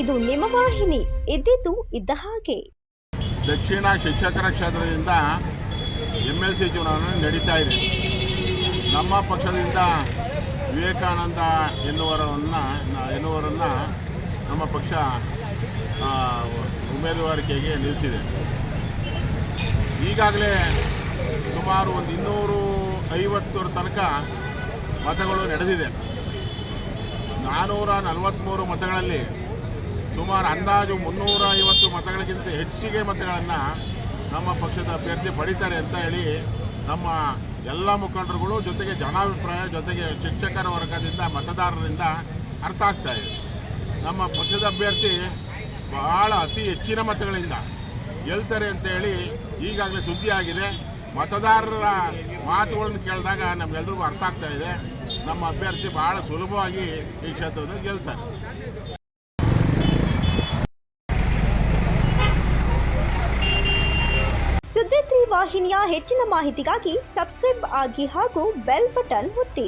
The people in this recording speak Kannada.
ಹಿಮವಾಹಿನಿ ಇದ್ದಿದ್ದು ಇದ್ದ ಹಾಗೆ. ದಕ್ಷಿಣ ಶಿಕ್ಷಕರ ಕ್ಷೇತ್ರದಿಂದ ಎಂ ಎಲ್ ಸಿ ಚುನಾವಣೆ ನಡೀತಾ ಇದೆ. ನಮ್ಮ ಪಕ್ಷದಿಂದ ವಿವೇಕಾನಂದ ಎನ್ನುವರನ್ನು ಎನ್ನುವರನ್ನು ನಮ್ಮ ಪಕ್ಷ ಉಮೇದುವಾರಿಕೆಗೆ ನಿಲ್ಲಿಸಿದೆ. ಈಗಾಗಲೇ ಸುಮಾರು ಒಂದು ಇನ್ನೂರು ಐವತ್ತರ ತನಕ ಮತಗಳು ನಡೆದಿದೆ. ನಾನ್ನೂರ ನಲವತ್ತ್ಮೂರು ಮತಗಳಲ್ಲಿ ಸುಮಾರು ಅಂದಾಜು ಮುನ್ನೂರ ಐವತ್ತು ಮತಗಳಿಗಿಂತ ಹೆಚ್ಚಿಗೆ ಮತಗಳನ್ನು ನಮ್ಮ ಪಕ್ಷದ ಅಭ್ಯರ್ಥಿ ಪಡಿತಾರೆ ಅಂತ ಹೇಳಿ ನಮ್ಮ ಎಲ್ಲ ಮುಖಂಡರುಗಳು ಜೊತೆಗೆ ಜನಾಭಿಪ್ರಾಯ, ಜೊತೆಗೆ ಶಿಕ್ಷಕರ ವರ್ಗದಿಂದ, ಮತದಾರರಿಂದ ಅರ್ಥ ಆಗ್ತಾ ಇದೆ. ನಮ್ಮ ಪಕ್ಷದ ಅಭ್ಯರ್ಥಿ ಬಹಳ ಅತಿ ಹೆಚ್ಚಿನ ಮತಗಳಿಂದ ಗೆಲ್ತಾರೆ ಅಂತೇಳಿ ಈಗಾಗಲೇ ಸುದ್ದಿ ಆಗಿದೆ. ಮತದಾರರ ಮಾತುಗಳನ್ನು ಕೇಳಿದಾಗ ನಮಗೆಲ್ರಿಗೂ ಅರ್ಥ ಆಗ್ತಾ ಇದೆ. ನಮ್ಮ ಅಭ್ಯರ್ಥಿ ಬಹಳ ಸುಲಭವಾಗಿ ಈ ಕ್ಷೇತ್ರದಲ್ಲಿ ಗೆಲ್ತಾರೆ. ವಾಹಿನಿಯ ಹೆಚ್ಚಿನ ಮಾಹಿತಿಗಾಗಿ ಸಬ್ಸ್ಕ್ರೈಬ್ ಆಗಿ ಹಾಗೂ ಬೆಲ್ ಬಟನ್ ಒತ್ತಿ